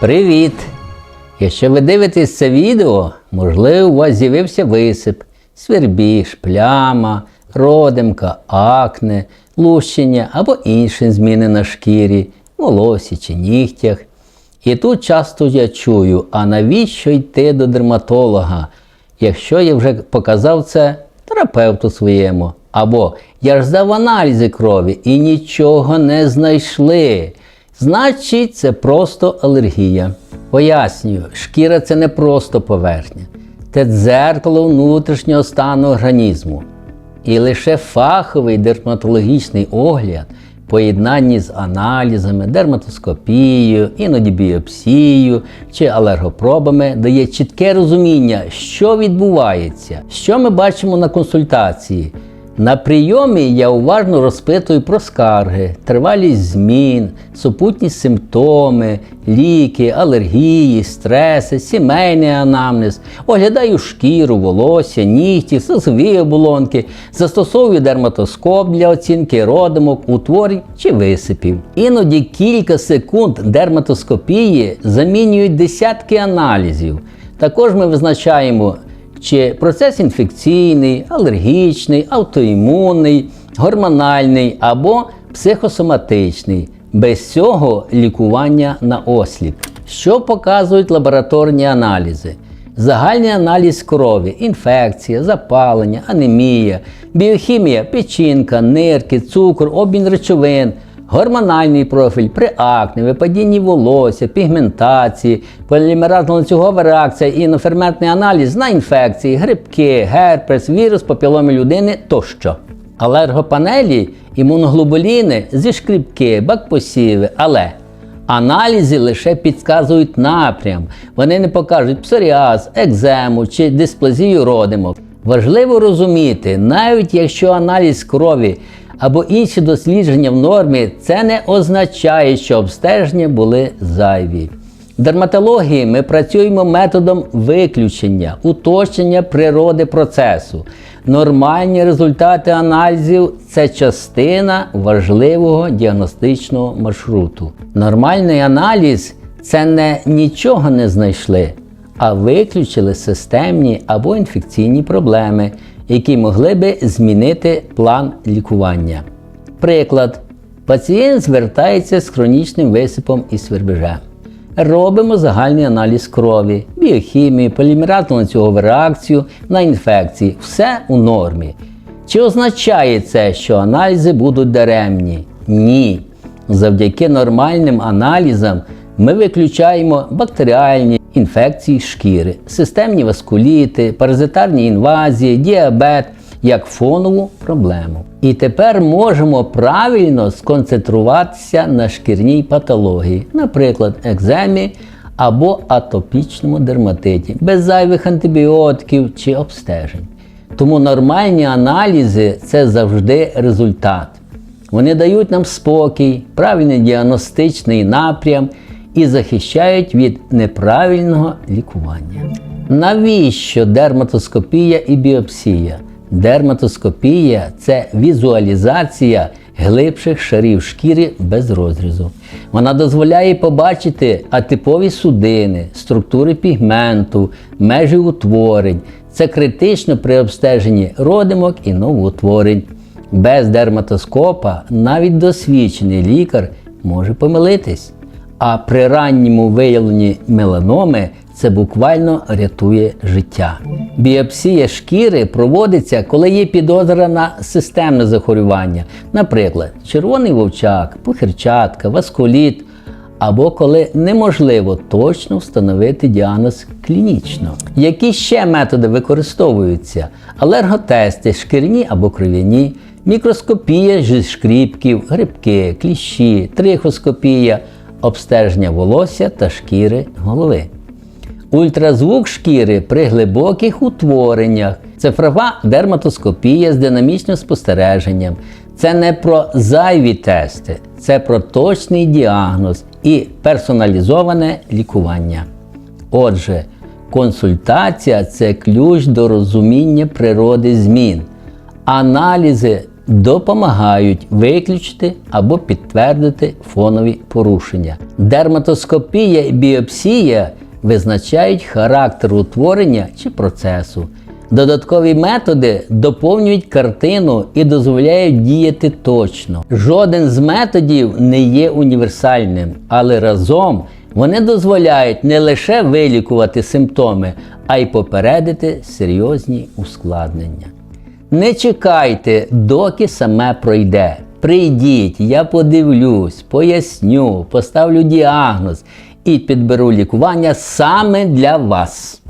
Привіт! Якщо ви дивитесь це відео, можливо, у вас з'явився висип, свербіж, пляма, родимка, акне, лущення або інші зміни на шкірі, волосі чи нігтях. І тут часто я чую, а навіщо йти до дерматолога, якщо я вже показав це терапевту своєму. Або я ж здав аналізи крові і нічого не знайшли. Значить, це просто алергія. Пояснюю, шкіра це не просто поверхня, це дзеркало внутрішнього стану організму. І лише фаховий дерматологічний огляд, в поєднанні з аналізами, дерматоскопією, іноді біопсією чи алергопробами дає чітке розуміння, що відбувається, що ми бачимо на консультації. На прийомі я уважно розпитую про скарги, тривалість змін, супутні симптоми, ліки, алергії, стреси, сімейний анамнез, оглядаю шкіру, волосся, нігті, слизові оболонки, застосовую дерматоскоп для оцінки родимок, утворень чи висипів. Іноді кілька секунд дерматоскопії замінюють десятки аналізів. Також ми визначаємо чи процес інфекційний, алергічний, автоімунний, гормональний або психосоматичний. Без цього лікування на осліп. Що показують лабораторні аналізи? Загальний аналіз крові, інфекція, запалення, анемія, біохімія, печінка, нирки, цукор, обмін речовин, гормональний профіль при акне, випадінні волосся, пігментації, полімеразно-ланцюгова реакція, іноферментний аналіз на інфекції, грибки, герпес, вірус, папіломи людини тощо. Алергопанелі, імуноглобуліни, зішкрібки, бакпосіви, але Аналізи лише підказують напрям. Вони не покажуть псоріаз, екзему чи дисплазію родимок. Важливо розуміти, навіть якщо аналіз крові або інші дослідження в нормі, це не означає, що обстеження були зайві. В дерматології ми працюємо методом виключення, уточнення природи процесу. Нормальні результати аналізів це частина важливого діагностичного маршруту. Нормальний аналіз це не нічого не знайшли, а виключили системні або інфекційні проблеми, які могли би змінити план лікування. Приклад, пацієнт звертається з хронічним висипом і свербежем. Робимо загальний аналіз крові, біохімію, полімеразну ланцюгову реакцію на інфекції. Все у нормі. Чи означає це, що аналізи будуть даремні? Ні. Завдяки нормальним аналізам ми виключаємо бактеріальні інфекції шкіри, системні васкуліти, паразитарні інвазії, діабет як фонову проблему. І тепер можемо правильно сконцентруватися на шкірній патології, наприклад, екземі або атопічному дерматиті, без зайвих антибіотиків чи обстежень. Тому нормальні аналізи це завжди результат. Вони дають нам спокій, правильний діагностичний напрям і захищають від неправильного лікування. Навіщо дерматоскопія і біопсія? Дерматоскопія це візуалізація глибших шарів шкіри без розрізу. Вона дозволяє побачити атипові судини, структури пігменту, межі утворень. Це критично при обстеженні родимок і новоутворень. Без дерматоскопа навіть досвідчений лікар може помилитись. А при ранньому виявленні меланоми це буквально рятує життя. Біопсія шкіри проводиться, коли є підозра на системне захворювання, наприклад, червоний вовчак, пухирчатка, васкуліт, або коли неможливо точно встановити діагноз клінічно. Які ще методи використовуються? Алерготести, шкірні або кров'яні, мікроскопія зі шкріпків, грибки, кліщі, трихоскопія, обстеження волосся та шкіри голови. Ультразвук шкіри при глибоких утвореннях, цифрова дерматоскопія з динамічним спостереженням. Це не про зайві тести, це про точний діагноз і персоналізоване лікування. Отже, консультація це ключ до розуміння природи змін. Аналізи допомагають виключити або підтвердити фонові порушення. Дерматоскопія і біопсія визначають характер утворення чи процесу. Додаткові методи доповнюють картину і дозволяють діяти точно. Жоден з методів не є універсальним, але разом вони дозволяють не лише вилікувати симптоми, а й попередити серйозні ускладнення. Не чекайте, доки саме пройде. Прийдіть, я подивлюсь, поясню, поставлю діагноз і підберу лікування саме для вас.